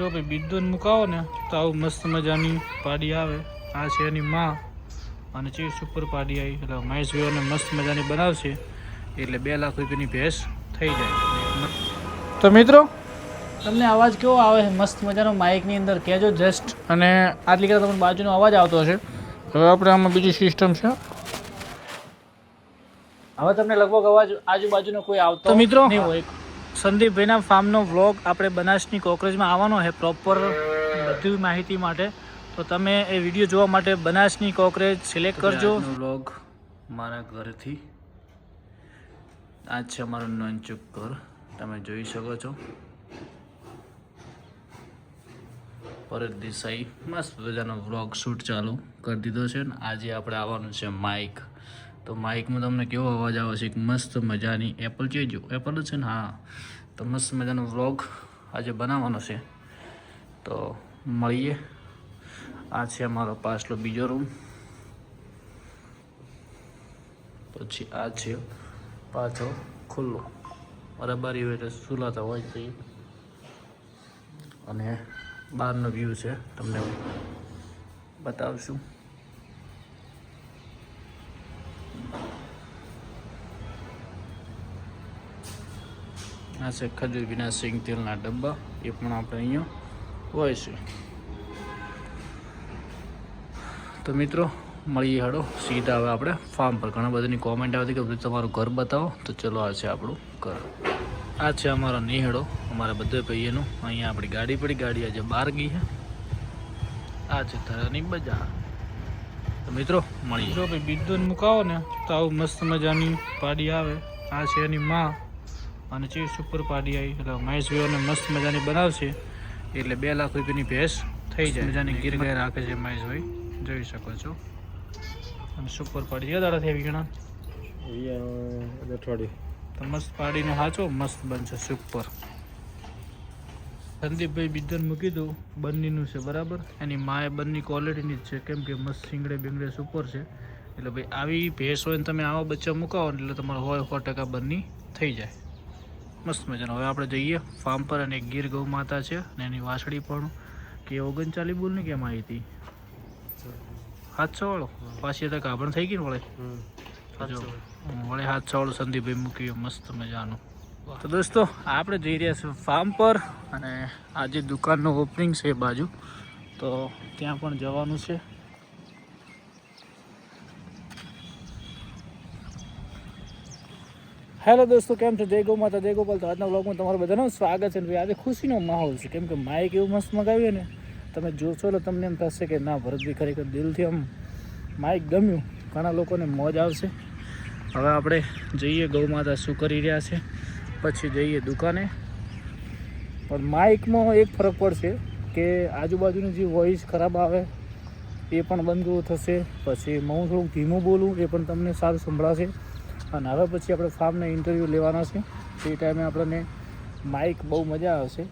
જો ભાઈ બિદ્દુન મુકાવો ને તો આવું મસ્ત મજાની પાડી આવે. આ છે એની માં અને ચીજ સુપર પાડી આવી. એટલે મહેશભાઈઓને મસ્ત મજાની બનાવશે. એટલે બે લાખ રૂપિયાની ભેંસ થઈ જાય. તો મિત્રો તમને અવાજ કેવો આવે? છે મસ્ત મજાનો માઇકની અંદર કહેજો જસ્ટ અને આટલી કરતાં તમને બાજુનો અવાજ આવતો હશે. હવે આપણે આમાં બીજી સિસ્ટમ છે. હવે તમને લગભગ અવાજ આજુબાજુનો કોઈ આવતો મિત્રો નહીં હોય. સંદીપભાઈના ફાર્મનો વ્લોગ આપણે બનાસની કોકરેજમાં આવવાનો છે પ્રોપર બધી માહિતી માટે. તો તમે એ વીડિયો જોવા માટે બનાસની કોકરેજ સિલેક્ટ કરજો. વ્લોગ મારા ઘરથી. આ છે અમારું નંચુક ઘર. તમે જોઈ શકો છો. પરત દેસાઈ. મસ્ત મજાનો વ્લોગ શૂટ ચાલુ કરી દીધો છે ને આજે આપણે આવવાનું છે માઇક તો માઇકમાં તમને કેવો અવાજ આવે છે? એક મસ્ત મજાની એપલ છે જો એપલ છે ને? હા. તો મસ્ત મજાનો વ્લોગ આજે બનાવવાનો છે. તો મળીએ. આ છે અમારો પાછલો બીજો રૂમ. પછી આ છે પાછો ખુલ્લો. બરાબર હોય એટલે સુલાતા હોય તે અને બહારનો વ્યૂ છે. તમને બતાવશું. આ છે ખજૂર વિના સિંગ તેલના ડબ્બા. એ પણ આપણે અહીંયા હોય છે તો મિત્રો, મળીએ હડો સીધા હવે આપણે ફાર્મ પર. ઘણા બધાની કોમેન્ટ આવતી કે તમારું ઘર બતાવો. તો ચલો આ છે આપણું ઘર. આ છે અમારો નિહળો અમારા બધા ભાઈઓનું. અહીંયા આપણી ગાડી પડી. ગાડી આજે બહાર ગઈ છે. આ છે ધરાની બજાર. તો મિત્રો મળીએ. જો ભાઈ બિદ્દુન મુકાવો ને તો આવું મસ્ત મજાની પાડી આવે. આ છે એની માં અને જે સુપર પાડી આવી. એટલે મહેશભાઈઓને મસ્ત મજાની બનાવશે. એટલે બે લાખ રૂપિયાની ભેંસ થઈ જાય. મજાની ગીર ગાય રાખે છે મહેશભાઈ જોઈ શકો છો. અને સુપર પાડી કયા દાડા થઈ ઘણા. અઠવાડિયે. તો મસ્ત પાડીને હાચો મસ્ત બનશે સુપર. સંદીપભાઈ બિદ્દન મૂકી દઉં. બંનીનું છે બરાબર. એની માએ બંની ક્વોલિટીની જ છે. કેમ કે મસ્ત શિંગડે બિંગડે સુપર છે. એટલે ભાઈ આવી ભેંસ હોય ને તમે આવા બચ્ચા મુકાવો ને એટલે તમારે હોય સો ટકા બંની થઈ જાય. મસ્ત મજાનો. હવે આપણે જઈએ. ફાર્મ પર અને ગીર ગૌ માતા છે અને એની વાછડી પણ કે ઓગણચાલી બોલ ને કેમ આવી હતી? હાથસો વાળો? પાછી તો ગાભણ થઈ ગઈ ને વળે? વળે. હાથસો વાળો સંદીપભાઈ મૂક્યું મસ્ત મજાનું. તો દોસ્તો, આપણે જઈ રહ્યા છીએ ફાર્મ પર અને આ જે દુકાનનું ઓપનિંગ છે એ બાજુ. તો ત્યાં પણ જવાનું છે. હેલો દોસ્તો, કેમ છો? જય ગૌ માતા જય ગોપાલ. તો આજના બ્લોગમાં તમારું બધાનું સ્વાગત છે ને આજે ખુશીનો માહોલ છે. કેમ કે માઇક એવું મસ્ત મગાવ્યું ને, તમે જોશો એટલે તમને એમ થશે કે ના ભરતભાઈ ખરેખર દિલથી આમ માઇક ગમ્યું. ઘણા લોકોને મોજ આવશે. હવે આપણે જઈએ ગૌ માતા શું કરી રહ્યા છે. પછી જઈએ દુકાને. પણ માઇકમાં એક ફરક પડશે કે આજુબાજુની જે વોઇસ ખરાબ આવે, એ પણ બંધ થશે. પછી હું થોડુંક ધીમું બોલું, એ પણ તમને સારું સંભળાશે. અને હવે પછી આપણે ફાર્મને ઇન્ટરવ્યૂ લેવાના છે. તે ટાઈમે આપણને માઇક બહુ મજા આવશે.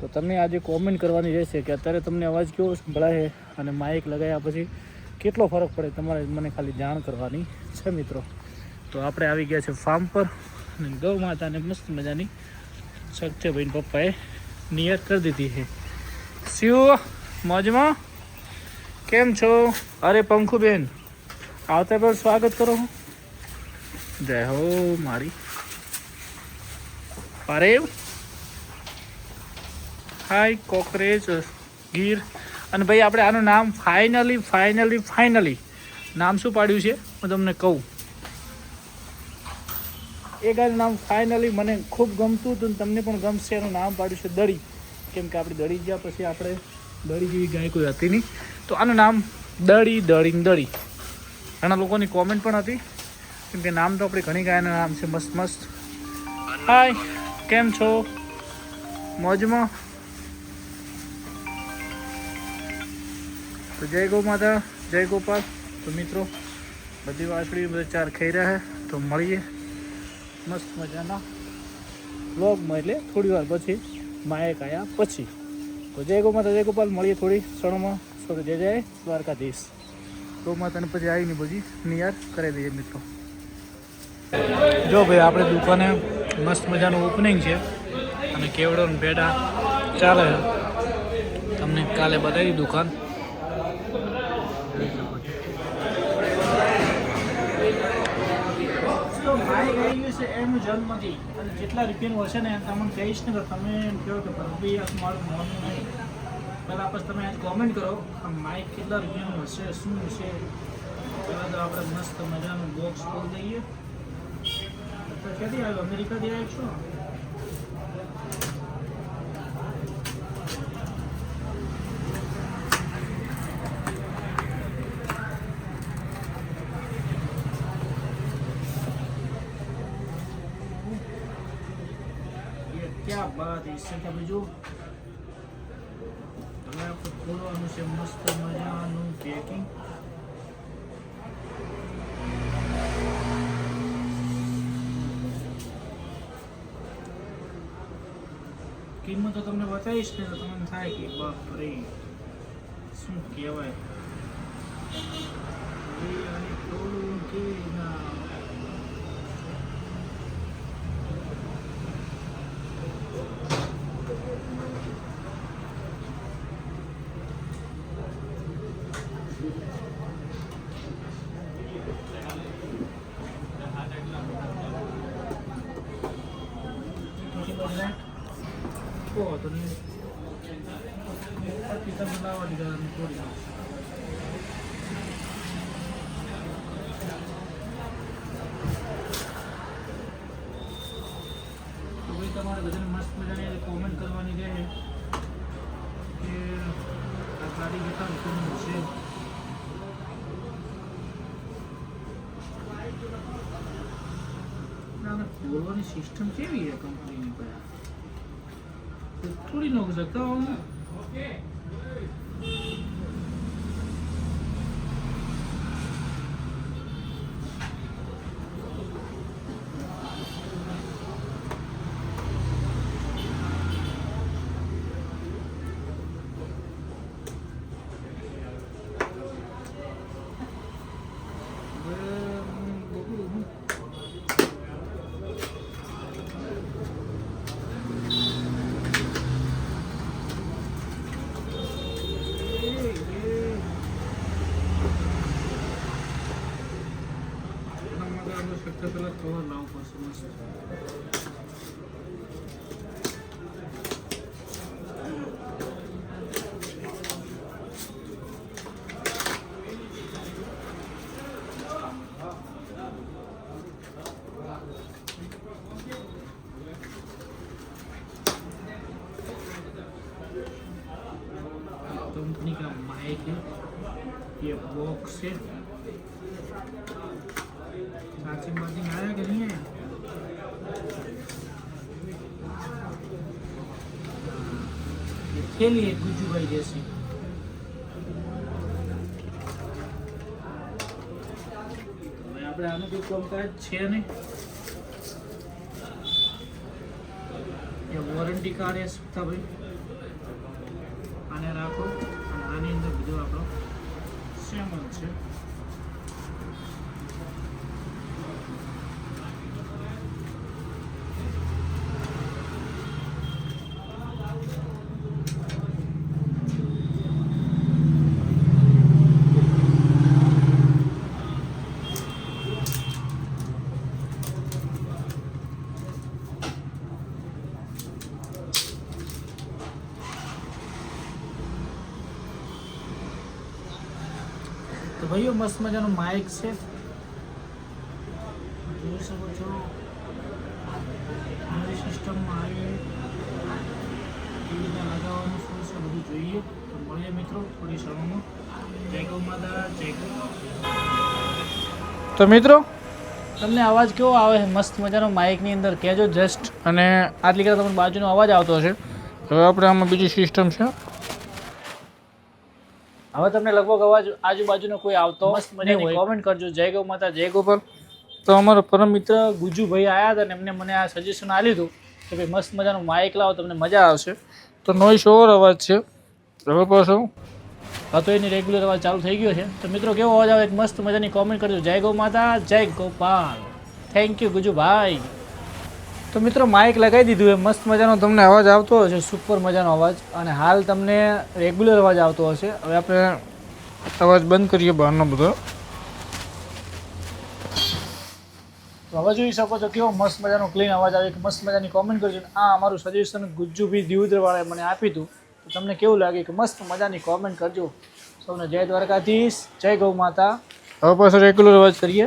તો તમને આજે કોમેન્ટ કરવાની રહેશે કે અત્યારે તમને અવાજ કેવો સંભળાય અને માઇક લગાવ્યા પછી કેટલો ફરક પડે તમારે મને ખાલી જાણ કરવાની છે મિત્રો. તો આપણે આવી ગયા છે ફાર્મ પર. અને ગૌ માતાને મસ્ત મજાની સત્યભાઈ પપ્પાએ નિયત કરી દીધી છે. શિવ, મોજમાં? કેમ છો? અરે, પંખુબેન, આવતા પર સ્વાગત કરો જય હો મારી. પારેવ હાય, કોકરેજ, ગીર. અને ભાઈ, આપણે આનું નામ ફાઇનલી ફાઇનલી ફાઇનલી નામ શું પાડ્યું છે? હું તમને કહું. એ ગાયનું નામ ફાઇનલી મને ખૂબ ગમતું હતું તમને પણ ગમશે એનું નામ પાડ્યું છે દડી કેમ કે આપણે દડી ગયા પછી આપણે દડી જેવી ગાય કોઈ હતી નહીં. તો આનું નામ દળી ને દડી ઘણા લોકોની કોમેન્ટ પણ હતી. કેમ કે નામ તો આપણી ઘણી ગાયના નામ છે, મસ્ત મસ્ત. હાય કેમ છો? મોજમાં? તો જય ગૌ માતા, જય ગોપાલ. તો મિત્રો, બધી વાસળી બધા ચાર ખાઈ રહ્યા તો મળીએ. મસ્ત મજાના વ્લોગમાં એટલે થોડી વાર પછી માયક આવ્યા પછી. તો જય ગૌ માતા જય ગોપાલ, મળીએ થોડી ક્ષણોમાં. સોરી જય જય દ્વારકાધીશ. ગૌ માતાને પછી આવીને બધી નિયાર કરાવી દઈએ મિત્રો. જો ભાઈ, આપણે દુકાને મસ્ત મજાનું ઓપનિંગ છે. અને કેવડો પેડા ચાલે તમને કાલે બતાવી દુકાન તો ગયું છે એનું જન્મથી. અને જેટલા રૂપિયાનું હશે ને તમને કહીશ ને તમે કહો કે ભાઈ આ મારું મોનું નહીં. પહેલાં પછી તમે કોમેન્ટ કરો માઇક કેટલા રૂપિયાનું હશે? શું છે? પહેલાં તો આપણે મસ્ત મજાનું બોક્સ ખોલી દઈએ. ક્યાંથી આવ્યો? અમેરિકાથી આવ્યો છો? છે બીજું હવે આપણે ખોલવાનું છે મસ્ત મજાનું પેકિંગ કિંમતો તમને બતાવીશ ને તો તમને થાય કે બાપરે, શું કહેવાય? અને કેવી રીતના તમારે બધાને મસ્ત મજાની કોમેન્ટ કરવાની રહે કે આ ગાડી કેટલા રૂપિયાની છે બોલવાની સિસ્ટમ કેવી છે કંપનીની 소리 넣으셨다. 오케이. પાસે થોડી નો શકતા હું कंपनी का माइक है ये बॉक्स है થેલી એક ગુજુભાઈ દેસી આપણે આનું કોઈ કામકાજ છે નહીં. એ વોરંટી કાર્ડ એ સુખતાભાઈ આને રાખો. અને આની અંદર બીજો આપણો સેમન છે. તો ભાઈઓ મસ્ત મજાનું માઇક છે. જોઈ શકો છો. મારી સિસ્ટમમાં આવી કેવી રીતે લગાવવાનું શું છે બધું જોઈએ. તો મળીએ મિત્રો થોડી સમયમાં જય ગૌ માતા જય તો મિત્રો? તમને અવાજ કેવો આવે? છે મસ્ત મજાનો માઇકની અંદર. કહેજો જસ્ટ અને આટલી કદાચ તમને બાજુનો અવાજ આવતો હશે. હવે આપણે આમાં બીજી સિસ્ટમ છે. હવે તમને લગભગ અવાજ આજુબાજુનો કોઈ આવતો મજાની કોમેન્ટ કરજો. જય ગૌ માતા જય ગોપાલ. તો અમારો પરમ મિત્ર ગુજુભાઈ આવ્યા હતા ને એમને મને આ સજેશન આપ્યું હતું કે ભાઈ મસ્ત મજાનું માઇક લાવો તમને મજા આવશે. તો નોઈસ ઓવર અવાજ છે. હવે પાછો. હા તો એની રેગ્યુલર અવાજ ચાલુ થઈ ગયો છે. તો મિત્રો કેવો અવાજ આવે? એક મસ્ત મજાની કોમેન્ટ કરજો. જય ગૌ માતા જય ગોપાલ. Thank you Gujjubhai. તો મિત્રો માઇક લગાવી દીધું એ મસ્ત મજાનો તમને અવાજ આવતો હશે સુપર મજાનો અવાજ. અને હાલ તમને રેગ્યુલર અવાજ આવતો હશે. હવે આપણે અવાજ બંધ કરીએ બહારનો બધો. તો હવે જોઈ શકો છો કેવો મસ્ત મજાનો ક્લીન અવાજ આવે મસ્ત મજાની કોમેન્ટ કરજો. આ અમારું સજેશન ગુજ્જુભાઈ દિવદ્રવાળાએ મને આપ્યું હતું. તો તમને કેવું લાગે કે મસ્ત મજાની કોમેન્ટ કરજો. સૌને જય દ્વારકાધીશ, જય ગૌ માતા. હવે પાછો રેગ્યુલર અવાજ કરીએ.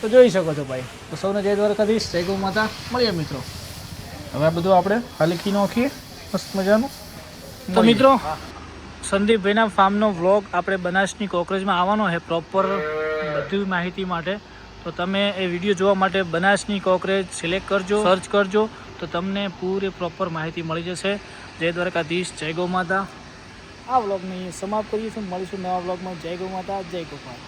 તો જોઈ શકો છો ભાઈ. તો સૌને જય દ્વારકાધીશ જય ગૌ માતા. મળીએ મિત્રો. હવે આ બધું આપણે ખાલી કી નાખીએ. મસ્ત મજાનું. તો મિત્રો સંદીપભાઈના ફાર્મનો વ્લોગ આપણે બનાસની કોકરેજમાં આવવાનો છે પ્રોપર બધી માહિતી માટે. તો તમે એ વીડિયો જોવા માટે બનાસની કોકરેજ સિલેક્ટ કરજો સર્ચ કરજો તો તમને પૂરી પ્રોપર માહિતી મળી જશે. જય દ્વારકાધીશ જય ગૌ માતા. આ વ્લોગને સમાપ્ત કરીએ છીએ. મળીશું નવા વ્લોગમાં જય ગૌ માતા જય ગોપાલ.